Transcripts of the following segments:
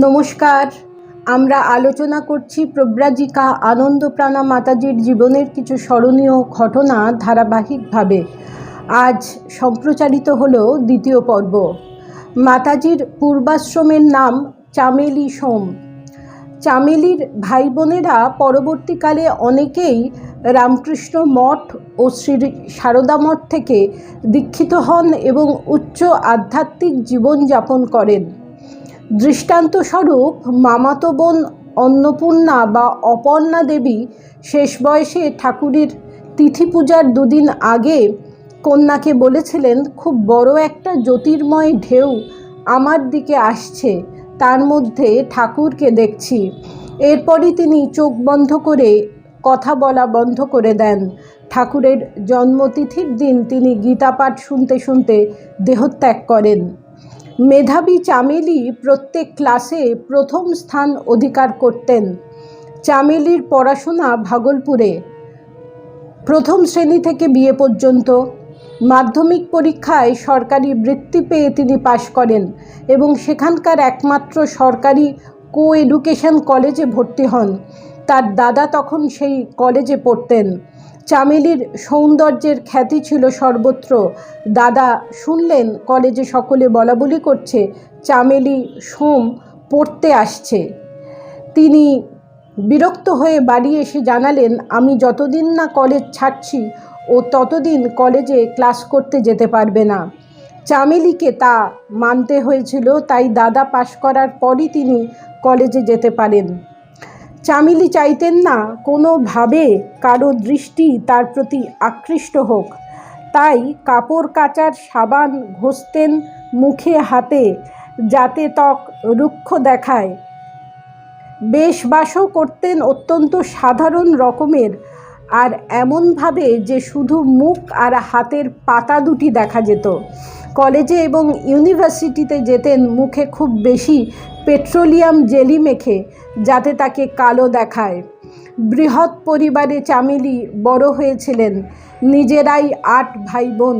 নমস্কার। আমরা আলোচনা করছি প্রব্রাজিকা আনন্দপ্রাণা মাতাজির জীবনের কিছু স্মরণীয় ঘটনা ধারাবাহিকভাবে। আজ সম্প্রচারিত হল দ্বিতীয় পর্ব। মাতাজির পূর্বাশ্রমের নাম চামেলি সোম। চামেলির ভাই বোনেরা পরবর্তীকালে অনেকেই রামকৃষ্ণ মঠ ও শ্রী সারদা মঠ থেকে দীক্ষিত হন এবং উচ্চ আধ্যাত্মিক জীবনযাপন করেন। দৃষ্টান্তস্বরূপ মামাতো বোন অন্নপূর্ণা বা অপর্ণা দেবী শেষ বয়সে ঠাকুরের তিথি পূজার দুদিন আগে কন্যাকে বলেছিলেন, খুব বড় একটা জ্যোতির্ময় ঢেউ আমার দিকে আসছে, তার মধ্যে ঠাকুরকে দেখছি। এরপরই তিনি চোখ বন্ধ করে কথা বলা বন্ধ করে দেন। ঠাকুরের জন্মতিথির দিন তিনি গীতা পাঠ শুনতে শুনতে দেহত্যাগ করেন। মেধাবী চামেলি প্রত্যেক ক্লাসে প্রথম স্থান অধিকার করতেন। চামেলির পড়াশোনা ভাগলপুরে। প্রথম শ্রেণি থেকে বিয়ে পর্যন্ত। মাধ্যমিক পরীক্ষায় সরকারি বৃত্তি পেয়ে তিনি পাশ করেন এবং সেখানকার একমাত্র সরকারি কো এডুকেশন কলেজে ভর্তি হন। তার দাদা তখন সেই কলেজে পড়তেন। চামেলির সৌন্দর্যের খ্যাতি ছিল সর্বত্র। দাদা শুনলেন, কলেজে সকলে বলাবলি করছে, চামেলি সোম পড়তে আসছে। তিনি বিরক্ত হয়ে বাড়ি এসে জানালেন, আমি যতদিন না কলেজ ছাড়ছি, ও ততদিন কলেজে ক্লাস করতে যেতে পারবে না। চামেলিকে তা মানতে হয়েছিল, তাই দাদা পাশ করার পরই তিনি কলেজে যেতে পারেন। চামেলি চাইতেন না, কোনোভাবে কারও দৃষ্টি তার প্রতি আকৃষ্ট হোক। তাই কাপড় কাচার সাবান ঘষতেন মুখে হাতে, যাতে ত্বক রুক্ষ দেখায়। বেশবাসও করতেন অত্যন্ত সাধারণ রকমের, আর এমনভাবে যে শুধু মুখ আর হাতের পাতা দুটি দেখা যেত। কলেজে এবং ইউনিভার্সিটিতে যেতেন মুখে খুব বেশি পেট্রোলিয়াম জেলি মেখে যাতে তাকে কালো দেখায়। বৃহৎ পরিবারে চামেলি বড় হয়েছিলেন নিজেরাই আট ভাই বোন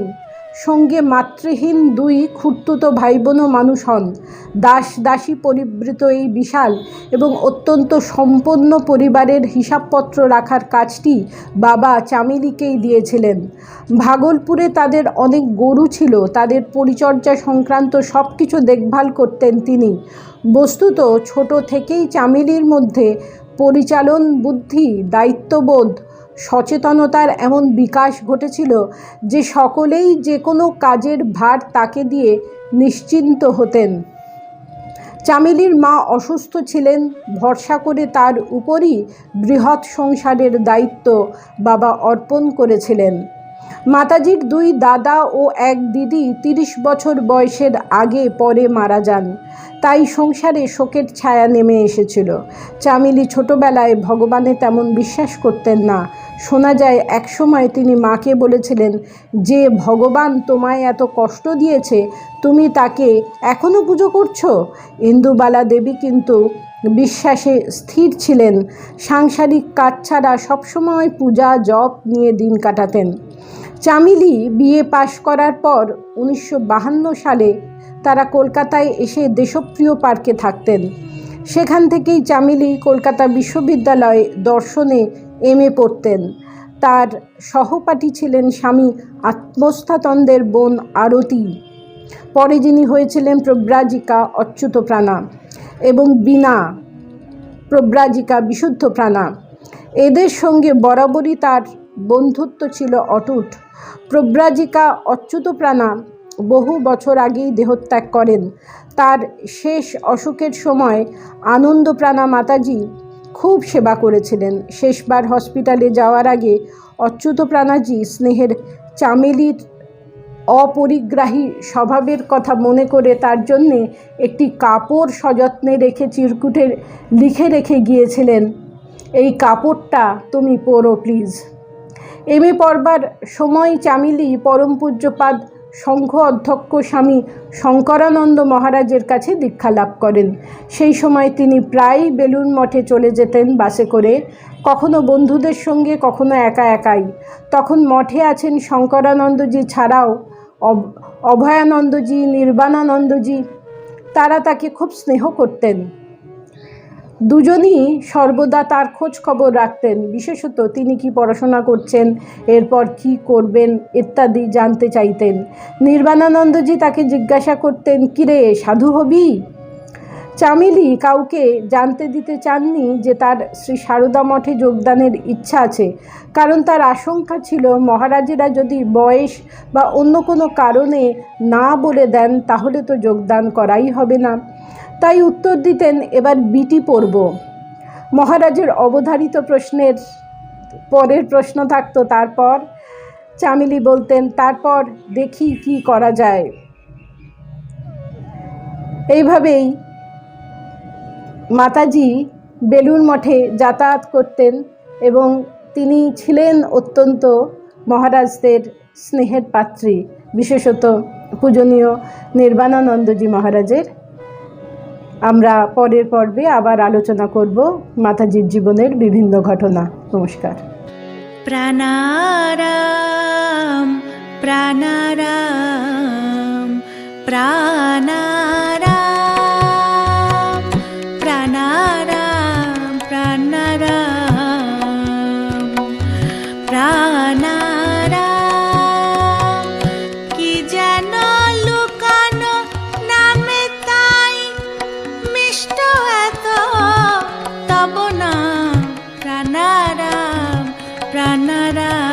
সঙ্গে মাতৃহীন দুই খুঁড়তুতো ভাই বোনও মানুষ হন। দাস দাসী পরিবৃত এই বিশাল এবং অত্যন্ত সম্পন্ন পরিবারের হিসাবপত্র রাখার কাজটি বাবা চামেলিকেই দিয়েছিলেন। ভাগলপুরে তাদের অনেক গরু ছিল, তাদের পরিচর্যা সংক্রান্ত সব কিছু দেখভাল করতেন তিনি। বস্তুত ছোট থেকেই চামেলির মধ্যে পরিচালন বুদ্ধি, দায়িত্ববোধ সচেতনতার এমন বিকাশ ঘটেছিল যে সকলেই যে কোনো কাজের ভার তাকে দিয়ে নিশ্চিন্ত হতেন। চামেলির মা অসুস্থ ছিলেন, ভরসা করে তার উপরই বৃহৎ সংসারের দায়িত্ব বাবা অর্পণ করেছিলেন। মাতাজির দুই দাদা ও এক দিদি তিরিশ বছর বয়সের আগে পরে মারা যান। তাই সংসারে শোকের ছায়া নেমে এসেছিল। চামেলি ছোটবেলায় ভগবানে তেমন বিশ্বাস করতেন না। শোনা যায়, একসময় তিনি মাকে বলেছিলেন, যে ভগবান তোমায় এত কষ্ট দিয়েছে, তুমি তাকে এখনও পুজো করছ? ইন্দুবালা দেবী কিন্তু বিশ্বাসে স্থির ছিলেন। সাংসারিক কাজ ছাড়া সবসময় পূজা, জপ নিয়ে দিন কাটাতেন। চামিলি বিএ পাশ করার পর উনিশশো সালে তারা কলকাতায় এসে দেশপ্রিয় পার্কে থাকতেন। সেখান থেকেই চামিলি কলকাতা বিশ্ববিদ্যালয়ে দর্শনে এম এ পড়তেন। তার সহপাঠী ছিলেন স্বামী আত্মস্থাতন্দের বোন আরতি। পরে যিনি হয়েছিলেন প্রব্রাজিকা অচ্যুত প্রাণা এবং বিনা প্রব্রাজিকা বিশুদ্ধ প্রাণা এদের সঙ্গে বরাবরই তার বন্ধুত্ব ছিল অটুট। প্রব্রাজিকা অচ্যুত প্রাণা বহু বছর আগেই দেহত্যাগ করেন। তার শেষ অসুখের সময় আনন্দপ্রাণা মাতাজি খুব সেবা করেছিলেন। শেষবার হসপিটালে যাওয়ার আগে অচ্যুত প্রাণাজি স্নেহের চামেলির অপরিগ্রাহী স্বভাবের কথা মনে করে তার জন্যে একটি কাপড় সযত্নে রেখে চিরকুটে লিখে রেখে গিয়েছিলেন, এই কাপড়টা তুমি পরো, প্লিজ। এম এ পড়বার সময় চামিলি পরম পূজ্যপাদ সংঘ অধ্যক্ষ স্বামী শঙ্করানন্দ মহারাজের কাছে দীক্ষা লাভ করেন। সেই সময় তিনি প্রায়ই বেলুন মঠে চলে যেতেন বাসে করে। কখনো বন্ধুদের সঙ্গে, কখনো একা একাই। তখন মঠে আছেন শঙ্করানন্দজি ছাড়াও অভয়ানন্দজি, নির্বাণানন্দজি। তারা তাকে খুব স্নেহ করতেন। দুজনই সর্বদা তার খোঁজ খবর রাখতেন। বিশেষত তিনি কি পড়াশোনা করছেন, এরপর কি করবেন ইত্যাদি জানতে চাইতেন। নির্বাণানন্দজি তাকে জিজ্ঞাসা করতেন, কিরে, সাধু হবি? চামেলি কাউকে জানতে দিতে চাননি যে তার শ্রী সারদা মঠে যোগদানের ইচ্ছা আছে। কারণ তার আশঙ্কা ছিল মহারাজেরা যদি বয়স বা অন্য কোনো কারণে না বলে দেন, তাহলে তো যোগদান করাই হবে না। তাই উত্তর দিতেন, এবার বিটি পড়ব। মহারাজের অবধারিত প্রশ্নের পরের প্রশ্ন থাকতো, তারপর? চামেলি বলতেন, তারপর দেখি কি করা যায়। এইভাবেই মাতাজি বেলুর মঠে যাতায়াত করতেন এবং তিনি ছিলেন অত্যন্ত মহারাজদের স্নেহের পাত্রী, বিশেষত পূজনীয় নির্বাণানন্দজি মহারাজের আমরা পরের পর্বে আবার আলোচনা করব মাতাজির জীবনের বিভিন্ন ঘটনা। নমস্কার। প্রাণারাম প্রাণারাম প্রাণারাম। তব না প্রাণারাম প্রাণারাম